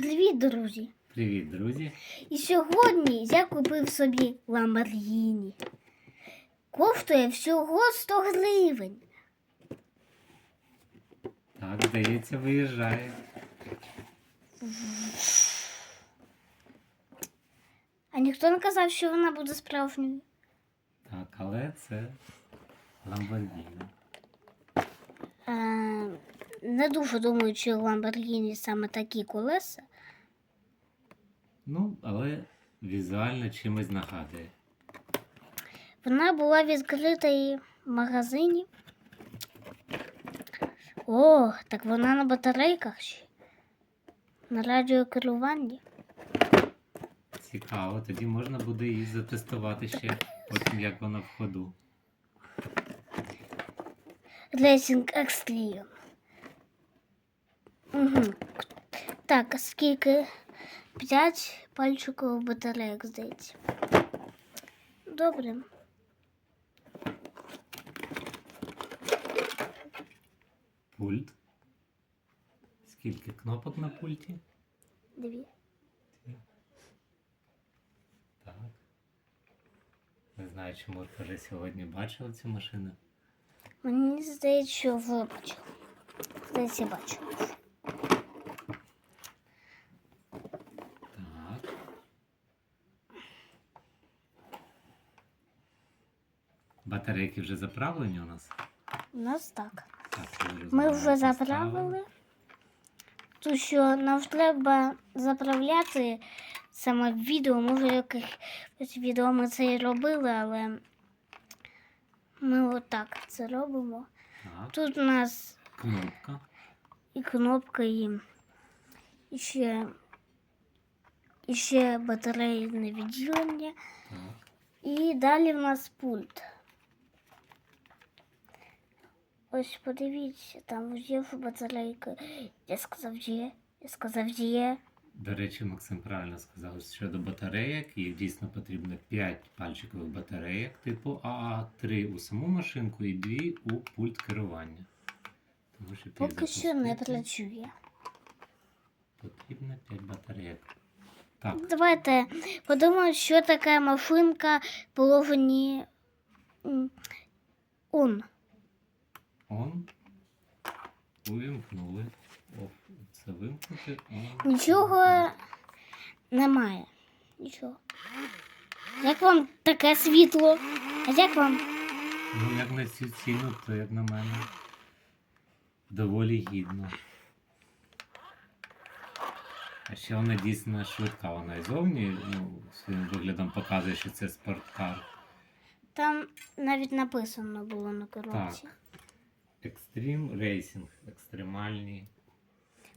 Привіт, друзі! Привіт, друзі! І сьогодні я купив собі Lamborghini. Коштує всього 100 гривень. Так, здається, виїжджає. А ніхто не казав, що вона буде справжньою. Так, але це Lamborghini. Е, не дуже думаю, чи у Lamborghini саме такі колеса. Ну, але візуально чимось нагадує. Вона була відкрита і в магазині. О, так вона на батарейках ще. На радіокеруванні. Цікаво, тоді можна буде її затестувати ще потім, як вона в ходу. Racing Extreme. Угу. Так, а скільки? П'ять пальчикових батарейок, здається. Добре. Пульт. Скільки кнопок на пульті? Дві. Так. Не знаю, чи Мурка вже сьогодні бачила цю машину. Мені здається, що ви бачили. Здається, я вже заправлені у нас. У нас так. Так, Ми вже заправили. Тому що нам треба заправляти саме відео. Може, якихось відео ми це і робили, але ми отак це робимо. Так, Тут у нас кнопка. і кнопка, і, і ще, і ще батарейне відділення. Так. І далі в нас пульт. Ось подивіться, там є батарейка. Я сказав є. Я сказав є. До речі, Максим правильно сказав щодо батарейок. Їх дійсно потрібно 5 пальчикових батарейок типу АА, 3 у саму машинку і 2 у пульт керування. Тому що Поки що не працює. Потрібно 5 батарейок. Так, Давайте подумаємо, що таке машинка половині он. Он. Увімкнули. Оф, це вимкнути. Он. Нічого немає. Нічого. Як вам таке світло? А як вам? Ну, як на цю ціну, то як на мене доволі гідно. А ще вона дійсно швидка, вона і зовні ну, своїм виглядом показує, що це спорткар. Там навіть написано було на коробці. Так. Extreme Racing, екстремальні.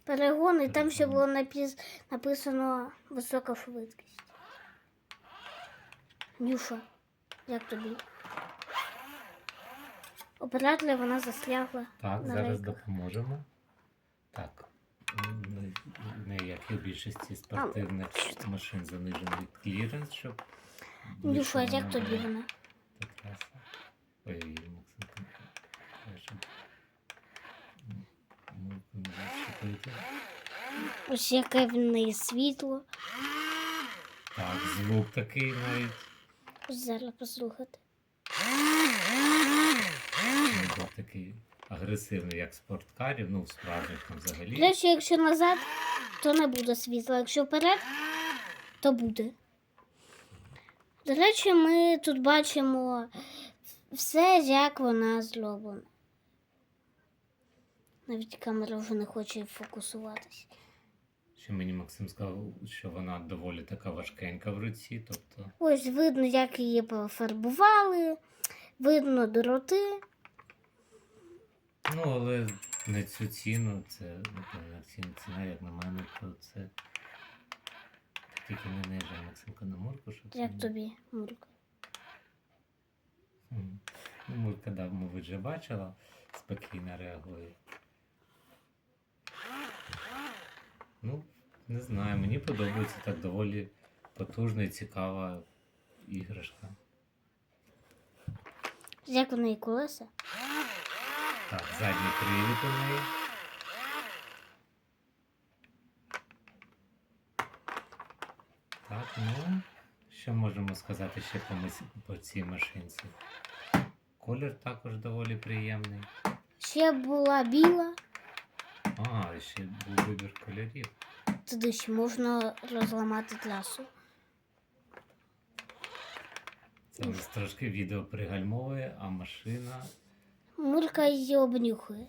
Перегон, і там ще було напіс... написано висока швидкість. Нюша, як тобі? Оператора вона застрягла. Так, на зараз рейках. допоможемо. Так. Не, як і в більшості спортивних машин занижений кліренс, щоб. Нюша, як тобі вона? прекрасна. Ой, Максим, прошу. Ну, не зачепити. Ось яке в неї світло. Так, звук такий навіть. Зараз послухати. Був такий агресивний, як спорткарів, ну в справжніх там взагалі. До речі, якщо назад, то не буде світла. Якщо вперед, то буде. До речі, ми тут бачимо все, як вона зроблена. Навіть камера вже не хоче фокусуватись. Що мені Максим сказав, що вона доволі така важкенька в руці, тобто. Ось видно, як її пофарбували, видно дороти. Ну, але на цю ціну, це напевно, ціна, ціна, як на мене, то це тільки не наїжджає Максимка на мурку, що це. Як не- тобі, Мурка? Мгм. Ну, Мурка, да, мабуть, вже бачила, спокійно реагує. Ну, не знаю, мені подобається так доволі потужна і цікава іграшка. Як в неї колеса? Так, задній привід у неї. Так, ну, що можемо сказати ще по, мис- по цій машинці? Колір також доволі приємний. Ще була біла, А, ще був вибір кольорів. туди ще можна розламати трасу. Це у нас трошки відео пригальмовує, а машина. Мурка її обнюхує.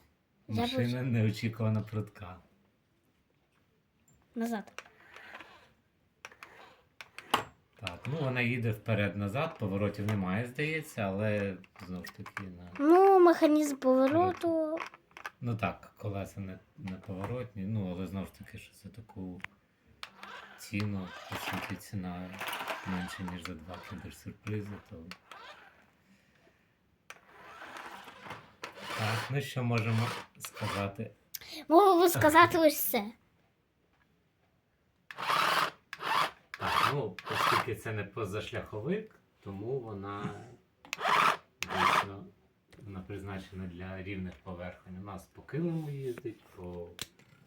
Я Машина неочікувано прудка. Назад. Так, ну вона їде вперед-назад, поворотів немає, здається, але знов ж таки на. Ну, механізм повороту. Ну так, колеса не, не поворотні, ну але знов ж таки, що за таку ціну, суті, ціна менше, ніж за два кіндер-сюрпризи, то. Так, ну що можемо сказати? Можу сказати ось це. Так, ну, оскільки це не позашляховик, тому вона дійсно вона призначена для рівних поверхонь. У нас по килиму їздить, по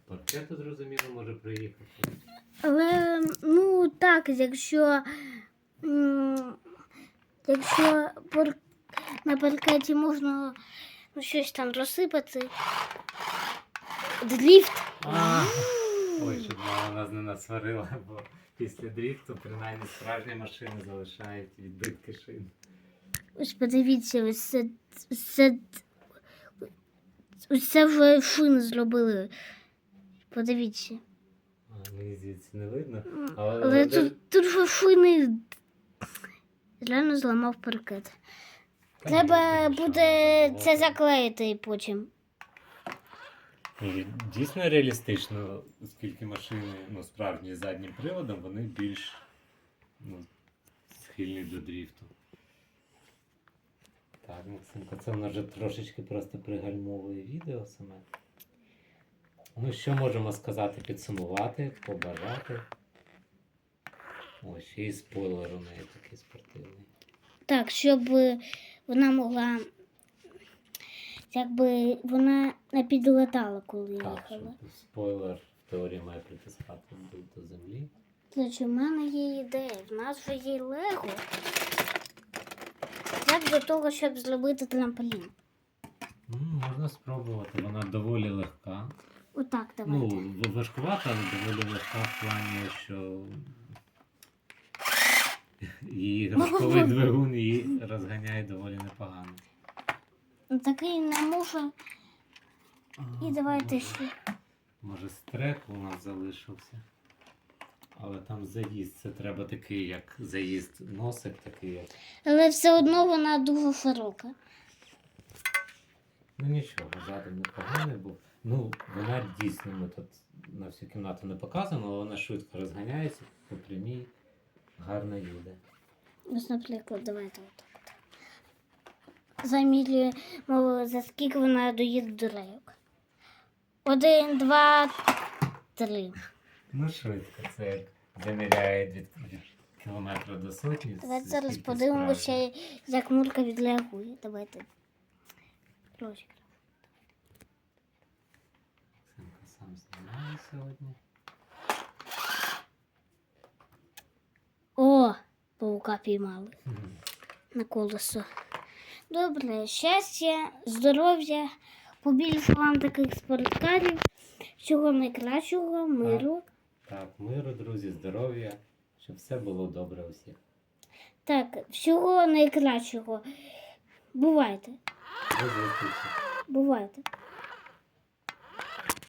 паркету, зрозуміло, може приїхати. Але ну так, якщо, м, якщо пар- на паркеті можна ну, щось там розсипати. Дріфт. А, Ой, щоб мама нас не насварила, бо після дріфту принаймні справжні машини залишають відбитки шин. Ось подивіться, ось це, ось це вже шини зробили. Подивіться. А, мені звідси не видно. Але, Але тут, тут вже шини реально зламав паркет. Треба буде це заклеїти потім. Дійсно реалістично, оскільки машини ну, справжні з заднім приводом, вони більш ну, схильні до дріфту. Так, Максимко, це в нас вже трошечки просто пригальмовує відео саме. Ну, що можемо сказати, підсумувати, побажати. Ось і спойлер у неї такий спортивний. Так, щоб е, вона могла. Якби вона не підлетала, коли Так, їхала. щоб спойлер в теорії має притискати до землі. Значить, у мене є ідея. В нас вже є Лего. До того, щоб зробити трамполін? М, Можна спробувати, вона доволі легка. Отак давайте. Ну, в- важкувата, але доволі легка в плані, що її рожковий двигун її розганяє доволі непогано. Ну, Такий не може. І давайте ще. може стрек у нас залишився. Але там заїзд, це треба такий, як заїзд носик, такий як. Але все одно вона дуже широка. Ну нічого, задом непоганий був. Ну, вона дійсно ми тут на всю кімнату не показано, але вона швидко розганяється по прямій, гарно їде. Ось, наприклад, давайте отак. Замірюємо, мовили, за скільки вона доїде до рейок. Один, два, три. Ну, швидко, це як заміряє від, кілометра до сотні. Давайте зараз подивимося, як Мурка відреагує. Давайте. Симка сам знімає сьогодні. О, паука піймали на колесо. Добре, щастя, здоров'я, побільше вам таких спорткарів, всього найкращого, миру. Так, миру, друзі, здоров'я, щоб все було добре усіх. Так, всього найкращого. Бувайте, До зустрічі. бувайте.